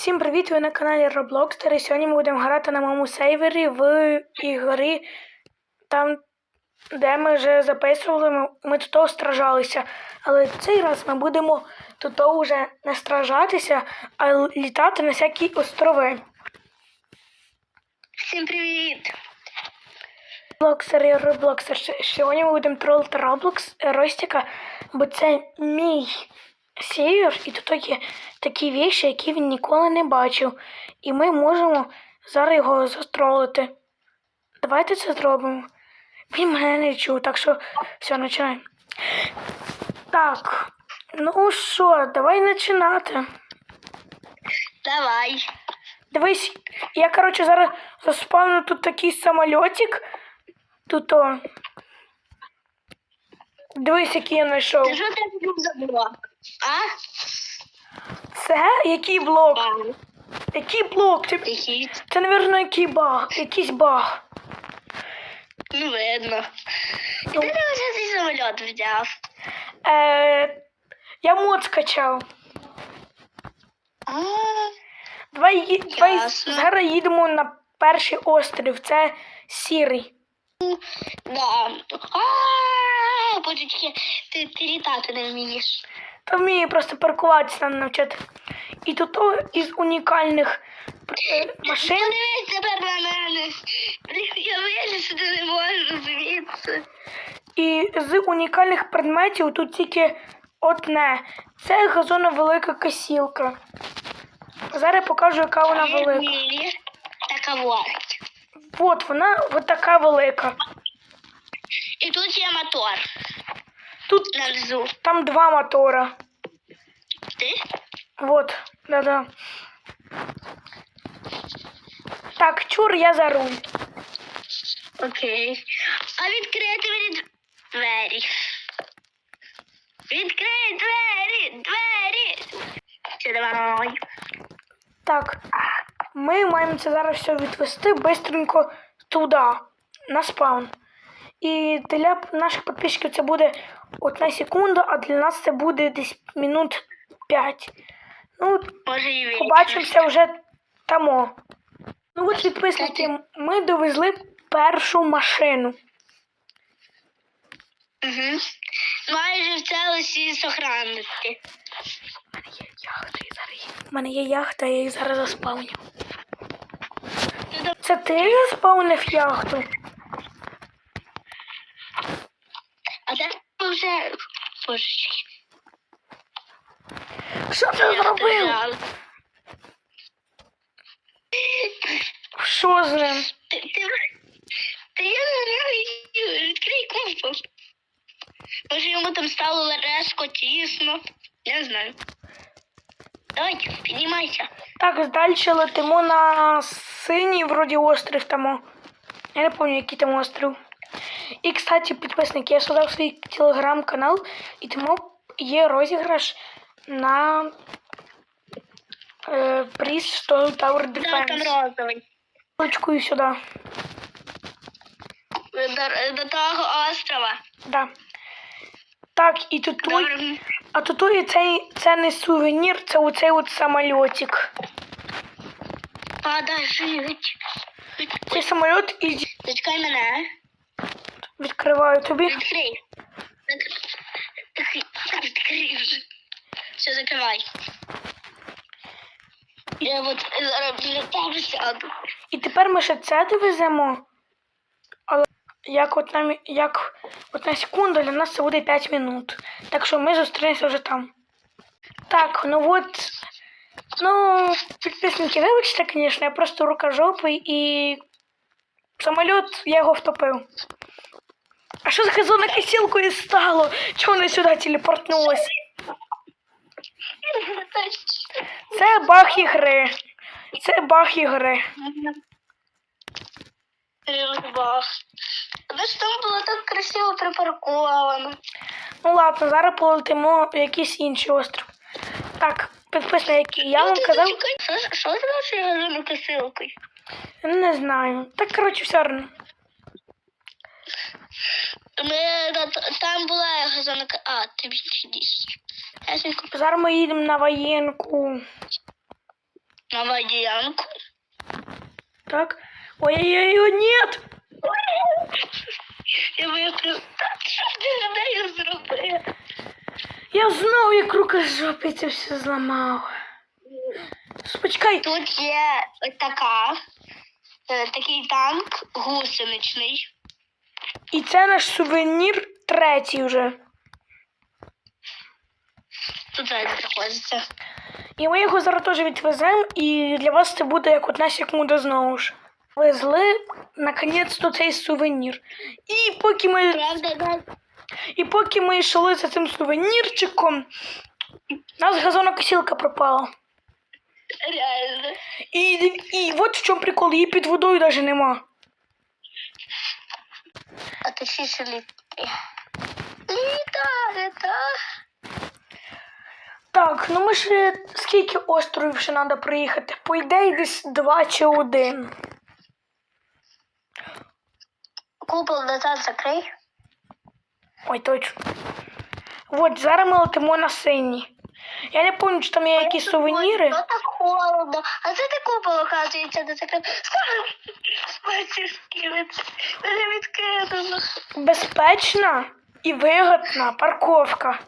Всім привіт! Ви на каналі Roblox. І сьогодні ми будемо грати на моєму сейвері в ігри, там, де ми вже записували, ми, ми тут стражалися. Але цей раз ми будемо тут вже не стражатися, а літати на всякі острови. Всім привіт! Роблоксер і Роблоксер. Сьогодні ми будемо тролити Роблокс Ростіка, бо це мій сейвер, і тут є такі віші, які він ніколи не бачив. І ми можемо зараз його застролити. Давайте це зробимо. Він мене не чув, так що все, починаємо. Так, ну що, давай починати. Давай. Дивись, я, коротше, зараз заспавню тут такий самольотик. Тут о. Дивись, який я знайшов. Ти що ти був за блок? А? Це який блок? А, Який блок? Це, Тихий. це напевно, який баг. Якийсь баг. Ну видно. І ти вже цей самоліт взяв. Е, я мод скачав. А, Давай, давай зараз їдемо на перший острів. Це сірий. да. А, божечки, ти, ти літати не вмієш. Та вміє просто паркуватися нам навчити. І тут із унікальних е, машин. Подивись тепер на мене. Я вилізти не можу звідси. І з унікальних предметів тут тільки одне. Це газона велика косілка. Зараз покажу, яка вона велика. Ні, така. От вона от така велика. І тут є мотор. Тут Внизу. там два мотора. Ти? Вот, да-да. Так, чур, я за руль. Окей. А відкрити мені двері. Відкрий двері, двері. Все, давай. Так, ми маємо це зараз все відвести бистренько туди, на спаун. І для наших підписчиків це буде одна секунда, а для нас це буде десь минут 5. Ну, Може побачимося вже тамо. Ну от підписники, ми довезли першу машину. Угу. Майже в цілості сохранності. У мене є яхта, я її зараз заспавню. Це ти заспавнив яхту? А де вже... Божечки. Що ти зробив? Що з ним? Ти, ти, ти я не знаю, відкрий. Може йому там стало леresко, тісно. Я не знаю. Давай, піднімайся. Так, далі летимо на синій вроді острів тому. Я не пам'ятаю, який там острів. І, кстати, підписники, я создав свій телеграм-канал, і тому є розіграш на е, приз 100 Tower Да, там Defense. розовий. Ссылочку сюди. До, до того острова. Да. Так, і тут Добре. а тут цей це не сувенір, це оцей от самольотик. Жить. Цей самольот і Зачекай мене. Відкриваю тобі. Відкрий. Відкрий. Вже. Все, закривай. Я от зараз сяду. І тепер ми ще це довеземо. Але як от на, як от на секунду для нас це буде 5 минут. Так що ми зустрінемося вже там. Так, ну от. Ну, підписники, вибачте, звісно, я просто рукожопий і самоліт я його втопив. А що з газонокосілкою стало? Чого вона сюди телепортнулась? Це баг ігри. Це баг ігри. Бах. Але ж там було так красиво припарковано. Ну ладно, зараз полетимо в якийсь інший остров. Так, підписники, я вам казав, Що, з вашою газонокосилкою? не знаю. Так, коротше, все одно. Ми, там була газонокосилка. А, ти більше дійсно. Зараз ми їдемо на воєнку. На водіянку. Так. Ой-ой-ой, нет! Я. Так, що ти з нею зробив? Я знав, як рукожопий це все зламав. Почекай, Тут є така, е, такий танк гусеничний. І це наш сувенір третій вже. Тут він знаходиться. І ми його зараз теж відвеземо, і для вас це буде як одна секунда знову ж. Везли наконець-то цей сувенір. І поки ми, Правда, да? і поки ми йшли за цим сувенірчиком, у нас газонокосілка пропала. реально. І, і от в чому прикол, її під водою навіть нема. Точніше літ. Літає, так. Так, ну ми ще скільки островів ще треба приїхати? По ідеї десь два чи один. Купол назад закрий. Ой, точно. От, зараз ми летимо на синій. Я не пам'ятаю, чи там є якісь сувеніри. Ну холодно. А це ти купол, оказується, не закрив. Бачиш. Мене відкинуло. Безпечна і вигодна парковка.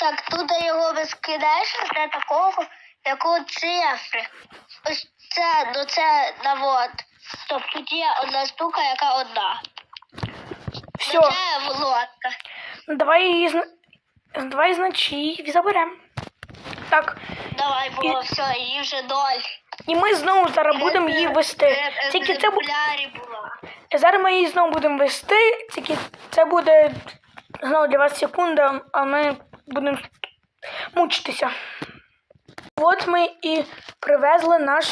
Так, тут його безкидаєш для такого, якого цифри. Ось це, ну це навод. Тобто тут є одна штука, яка одна. Все, Ну, Це лодка. давай її зна- давай значить її заберемо. Так, Давай, було все, її вже доль. і ми знову зараз будемо її вести. Тільки це буде. Зараз ми її знову будемо вести, тільки це буде знову для вас секунда, а ми будемо мучитися. От ми і привезли наш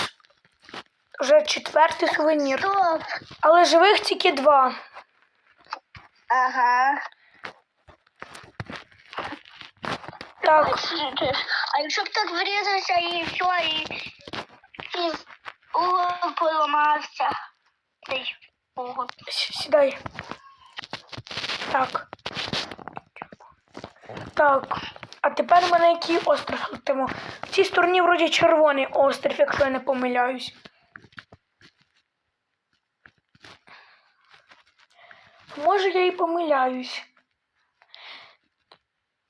вже четвертий сувенір. Стоп. Але живих тільки два. Ага. Так, А якщо б так врізався і все, і, і поламався. Цей сідай. Так. Так. А тепер ми на який остров летимо? В цій стороні вроді червоний острів, якщо я не помиляюсь. Може, я і помиляюсь.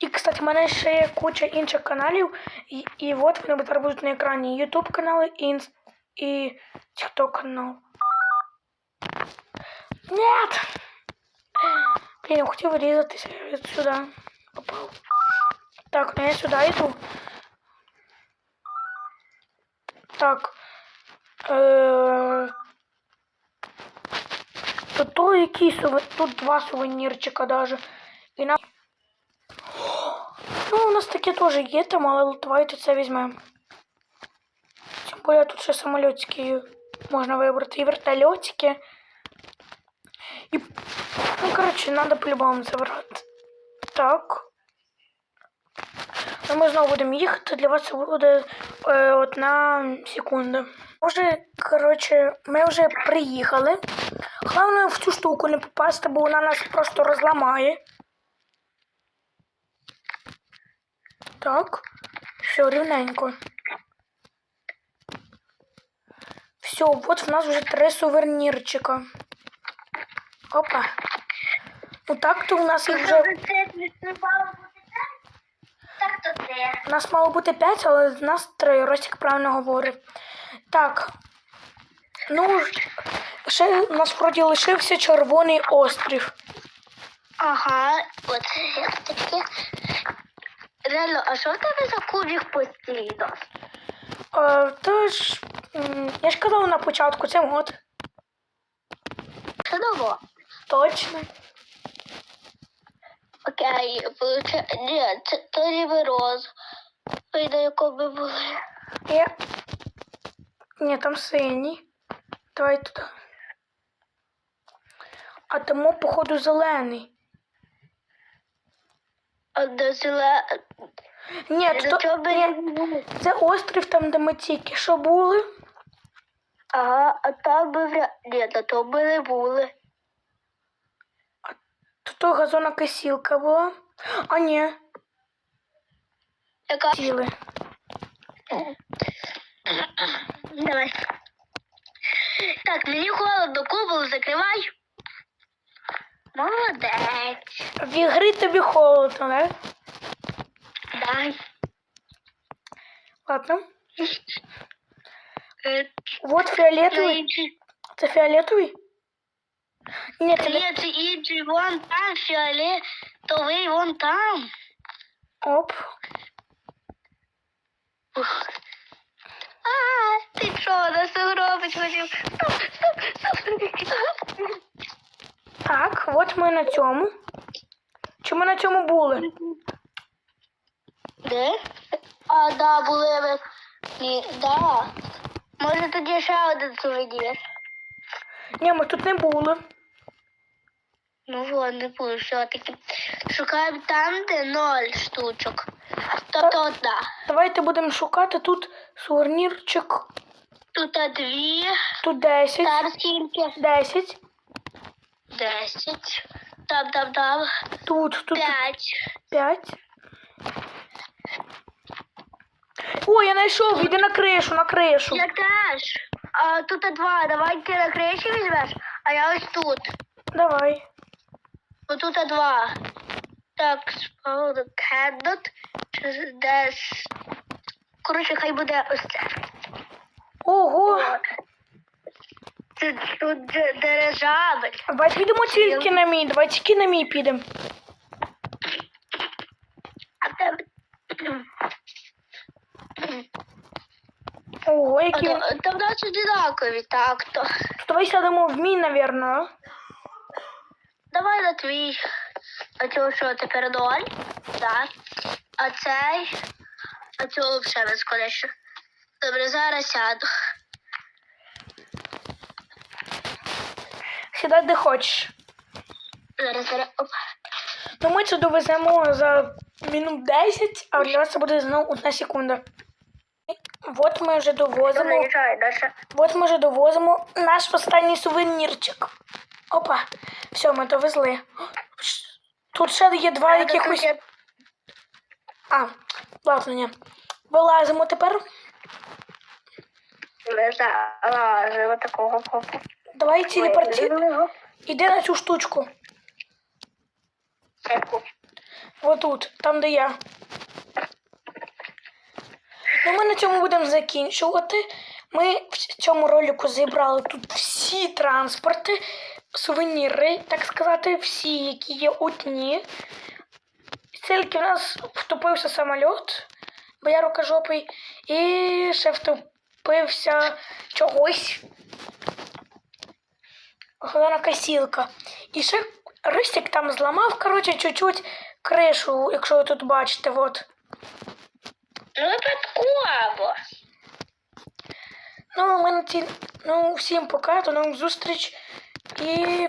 І, кстати, в мене ще є куча інших каналів, і, і от вони зараз будуть на екрані. YouTube канали і, інс- і TikTok канал. Нет! Блін, я хотів вирізатися сюди. Попав. Так, ну я сюди йду. Так. Е... Тут то суве... Тут два сувенірчика даже. І на... Ну, у нас таке теж є там, але давайте це візьмемо. Тим більше тут ще самолітики можна вибрати. І вертольотики. І, ну, коротше, треба по-любому забрати. Так. Ну, ми знову будемо їхати. Для вас це буде е, одна секунда. Вже, коротше, ми вже приїхали. Головне в цю штуку не попасти, бо вона нас просто розламає. Так. Все, рівненько. Все, от в нас вже три сувенірчика. Опа. Ну так то у нас їх вже. Так то. У нас мало бути 5, але в нас 3, Ростик правильно говорив. Так. Ну, ще у нас вроді лишився червоний острів. Ага, от таке. Реально, а що в тебе за кубик постійно? Е, тож, м, я ж казав на початку, це мод. Чудово. Точно. Окей, получа... Ні, це то ніби роз. Ви на якому були? Я... Ні, там синій. Давай туди. А тому, походу, зелений. А до села... Ні, то, ні, це острів там, де ми тільки що були. Ага, а там би вряд... Ні, на тому не були. Тут то газонокосілка була. А ні, Яка... сіли. Давай. Так, мені холодно, купол закривай. Молодець. В ігри тобі холодно, да? Дай. Ладно. Е, Вот це фіолетовий. інший- Це фіолетовий? Ні, це не... Ні, це інший, вон там фіолетовий, вон там. Оп. Ух. А, ти що, нас робить хотів? Стоп, стоп, стоп. Так, от ми на цьому. Чи ми на цьому були? Де? А, да, були ви. Ні, да. Може тоді ще один сувенір. Ні, ми тут не були. Ну вот, не буду все-таки. Шукаємо там, де ноль штучок. Тобто одна. Давайте будемо шукати тут сувенірчик. Тут дві, Тут 10. там скільки? 10. Десять. Там, там, там. Тут, тут П'ять. 5. О, я знайшов, іди на кришу, на кришу. Я теж. А тут два. Давай ти на криші візьмеш, а я ось тут. Давай. Отут два. Так, споуду кендот. Десь. Коротше, хай буде ось це. Ого. Це тут д- дирижабель. Давай підемо тільки на мій, давай тільки на мій підемо. Ого, які. він- то- Та в нас одинакові, так то. Давай сядемо в мій, навірно. Давай на твій. А цього що тепер ноль? Так. А цей. А цього взагалі безконечно. Добре, зараз сяду. Сідай де хочеш. Зараз, зараз. Оп. Ну ми це довеземо за минут 10, а для вас це буде знову одна секунда. От ми вже довозимо. От ми вже довозимо наш останній сувенірчик. Опа, все, ми довезли. Тут ще є два якихось. А, ладно, ні. Вилазимо тепер. Не залазимо такого попу. Давай телепорті. Іди на цю штучку. Отут, там, де я. Ну, ми на цьому будемо закінчувати. Ми в цьому ролику зібрали тут всі транспорти, сувеніри, так сказати, всі, які є одні. Тільки в нас втопився самоліт, бо я рукожопий, і ще втопився чогось. Головна косілка. І ще Ристик там зламав, коротше, чуть-чуть кришу, якщо ви тут бачите, от. Ну, випадково. Ну, ми на ці... ну, всім пока, до нових зустріч і